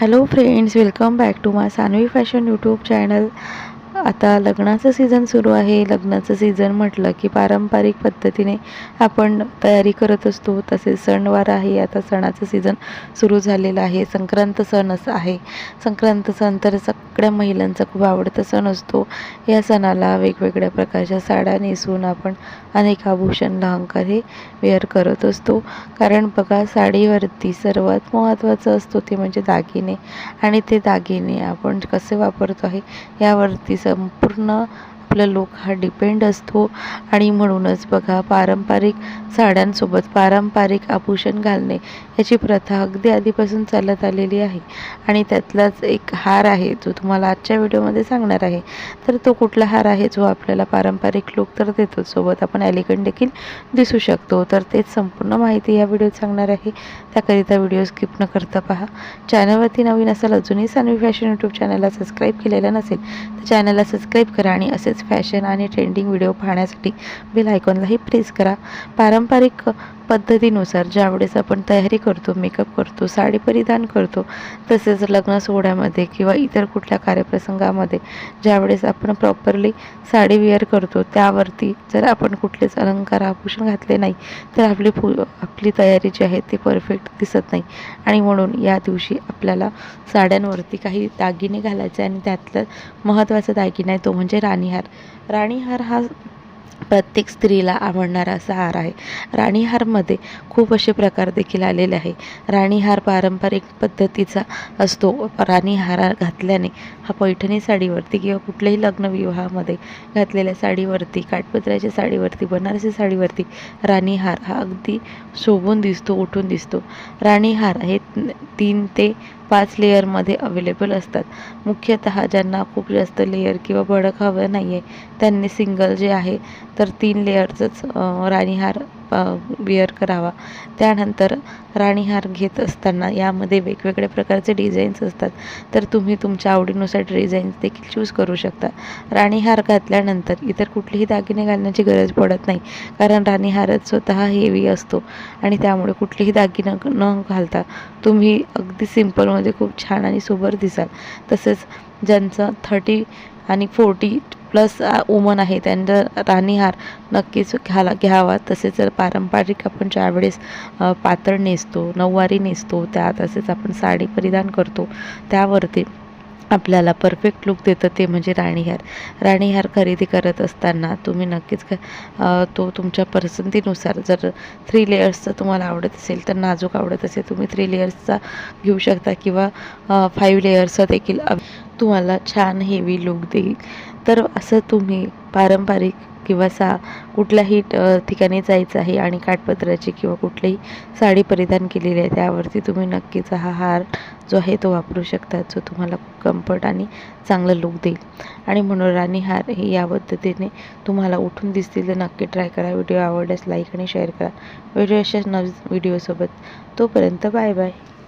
Hello friends, welcome back to my Sanvi Fashion YouTube channel. आता लग्नाचं season सुरू आहे लग्नाचं सीझन म्हटलं की पारंपरिक पद्धतीने आपण तयारी करत असतो तसेच सणवार आहे आता सणाचं सीझन सुरू झालेलं आहे संक्रांत सण असं आहे संक्रांत सण तर सगळ्या महिलांचा खूप आवडता सण असतो या सणाला वेगवेगळ्या प्रकारच्या साड्या नेसून आपण अनेक आभूषण अलंकार हे वेअर करत असतो कारण बघा साडीवरती सर्वात महत्त्वाचं असतो ते म्हणजे दागिने आणि ते दागिने आपण कसे वापरतो आहे यावरती स पूर्ण आपला लोक हा डिपेंड असतो आणि म्हणूनच बघा पारंपरिक साड्यांसोबत पारंपरिक आभूषण घालणे याची प्रथा अगदी आधीपासून चालत आलेली आहे आणि त्यातलाच एक हार आहे जो तुम्हाला आजच्या व्हिडिओमध्ये सांगणार आहे तर तो कुठला हार आहे जो आपल्याला पारंपरिक लोक तर देतो सोबत आपण एलिगंट देखील दिसू शकतो तर तेच संपूर्ण माहिती या व्हिडिओत सांगणार आहे त्याकरिता व्हिडिओ स्किप न करता पहा चॅनलवरती नवीन असाल अजूनही सानवी फॅशन यूट्यूब चॅनलला सबस्क्राईब केलेला नसेल तर चॅनलला सबस्क्राईब करा आणि असेच फॅशन आणि ट्रेंडिंग व्हिडिओ पाहण्यासाठी बेल आयकॉनलाही प्रेस करा पारंपरिक पद्धतीनुसार ज्यावेळेस आपण तयारी करतो मेकअप करतो साडी परिधान करतो तसेच लग्न सोहळ्यामध्ये किंवा इतर कुठल्या कार्यप्रसंगामध्ये ज्यावेळेस आपण प्रॉपरली साडी वेअर करतो त्यावरती जर आपण कुठलेच अलंकार आभूषण घातले नाही तर आपली फु आपली तयारी जी आहे ती परफेक्ट दिसत नाही आणि म्हणून या दिवशी आपल्याला साड्यांवरती काही दागिने घालायचे आणि त्यातलं महत्त्वाचा दागिना आहे तो म्हणजे राणीहार राणीहार हा प्रत्येक स्त्रीला आवडणारा असा हार आहे राणीहारमध्ये खूप असे प्रकार देखील आलेले आहे राणीहार पारंपरिक पद्धतीचा असतो राणीहार घातल्याने हा पैठणी साडीवरती किंवा कुठल्याही लग्नविवाहामध्ये घातलेल्या साडीवरती काठपत्राच्या साडीवरती बनारसी साडीवरती राणीहार हा अगदी शोभून दिसतो उठून दिसतो राणीहार हे तीन ते पाच लेअरमध्ये अवेलेबल असतात मुख्यतः ज्यांना खूप जास्त लेअर किंवा भडक हवं नाही आहे त्यांनी सिंगल जे आहे तर तीन लेअरचंच राणीहार वेअर करावा त्यानंतर राणीहार घेत असताना यामध्ये वेगवेगळ्या प्रकारचे डिझाईन्स असतात तर तुम्ही तुमच्या आवडीनुसार डिझाईन्स देखील चूज करू शकता राणीहार घातल्यानंतर इतर कुठलेही दागिने घालण्याची गरज पडत नाही कारण राणीहारच स्वतः हेवी असतो आणि त्यामुळे कुठलेही दागिनं न घालता तुम्ही अगदी सिम्पलमध्ये खूप छान आणि सुबर दिसाल तसेच ज्यांचं थर्टी आणि फोर्टी प्लस ओमन आहे त्यांचा राणीहार नक्कीच घ्याला घ्यावा तसेच जर पारंपरिक आपण ज्यावेळेस पातळ नेसतो नऊवारी नेसतो त्या तसेच आपण साडी परिधान करतो त्यावरती आपल्याला परफेक्ट लुक देतं ते म्हणजे राणीहार राणीहार खरेदी करत असताना तुम्ही नक्कीच तो तुमच्या पसंतीनुसार जर थ्री लेयर्सचा तुम्हाला आवडत असेल तर नाजूक आवडत असेल तुम्ही थ्री लेयर्सचा घेऊ शकता किंवा फाईव्ह लेयर्सचा देखील तुम्हाला छान हेवी लुक देईल तर असं तुम्ही पारंपरिक किंवा सा कुठल्याही ठिकाणी जायचं आहे आणि काठपत्राची किंवा कुठलीही साडी परिधान केलेली आहे त्यावरती तुम्ही नक्कीच हा हार जो आहे तो वापरू शकता जो तुम्हाला कम्फर्ट आणि चांगला लुक देईल आणि म्हणून राणी हार हे या पद्धतीने तुम्हाला उठून दिसतील तर नक्की ट्राय करा व्हिडिओ आवडल्यास लाईक आणि शेअर करा व्हिडिओ अशाच नवीन व्हिडिओसोबत तोपर्यंत बाय बाय